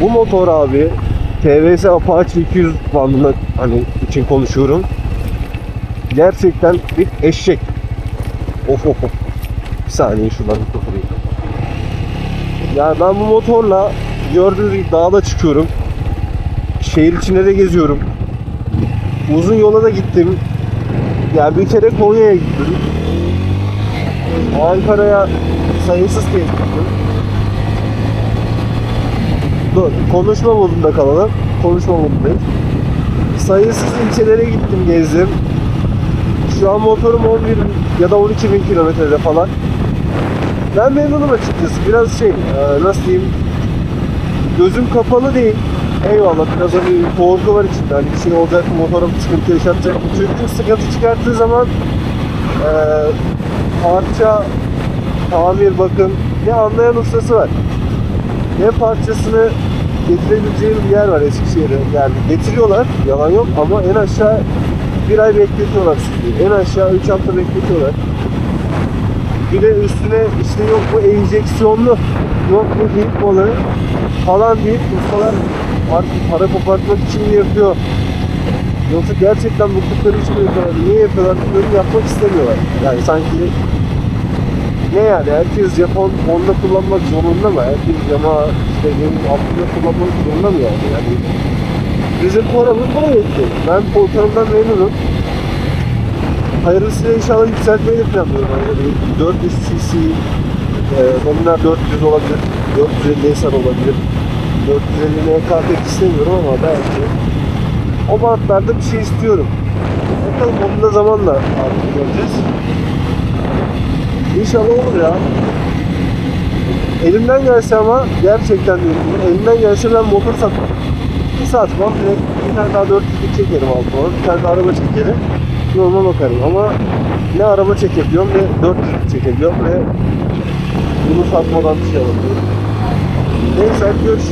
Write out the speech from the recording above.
Bu motor abi TVS Apache 200 bandında hani için konuşuyorum. Gerçekten bir eşek. Of of of. Bir saniye şuradan mikrofonu. Yani ben bu motorla gördüğünüz gibi dağda çıkıyorum. Şehir içinde de geziyorum. Uzun yola da gittim. Yani bir kere Konya'ya gittim. Ankara'ya sayısız kez gittim. Dur, konuşma modunda kalalım. Konuşma modundayız. Sayısız ilçelere gittim, gezdim. Şu an motorum 11 ya da 12 bin kilometrede falan. Ben memnunum açıkçası. Biraz şey, e, nasıl diyeyim, gözüm kapalı değil. Eyvallah biraz hani korku var içinde. Hani bir şey olacak, motorum sıkıntı yaşatacak. Çünkü sıkıntı çıkarttığı zaman e, parça, tamir, bakım ne anlayan ustası var. Ne parçasını getirebileceğim bir yer var Eskişehir'e. Yani getiriyorlar, yalan yok ama en aşağı bir ay bekletiyorlar sizi. En aşağı 3 hafta bekletiyorlar. Bir de üstüne işte yok bu enjeksiyonlu, yok bu hip balığı falan deyip ustalar artık para kopartmak için mi yapıyor? Yoksa gerçekten bıktıkları için mi yapıyorlar? Niye yapıyorlar? Bilmiyorum yapmak istemiyorlar. Yani sanki ne yani herkes Japon Honda kullanmak zorunda mı? Herkes Yamaha işte benim altında kullanmak zorunda mı yani? yani bizim paramız buna yetti. Ben motorumdan memnunum. Hayırlısıyla inşallah yükseltmeyi de planlıyorum. Yani 400 cc, e, nominal 400 olabilir, 450 SR olabilir. 450 NK istemiyorum ama belki o bantlarda bir şey istiyorum. Bakalım onu da zamanla artık göreceğiz. İnşallah olur ya. Elimden gelse ama gerçekten diyorum elimden gelse ben motor satmam. Bir satmam direkt bir tane daha 400'lük çekerim altıma. Bir tane daha araba çekerim. Yoluma bakarım ama ne araba çekebiliyorum ne 400'lük çekebiliyorum ne bunu satmadan bir şey alamıyorum. Neyse görüşürüz.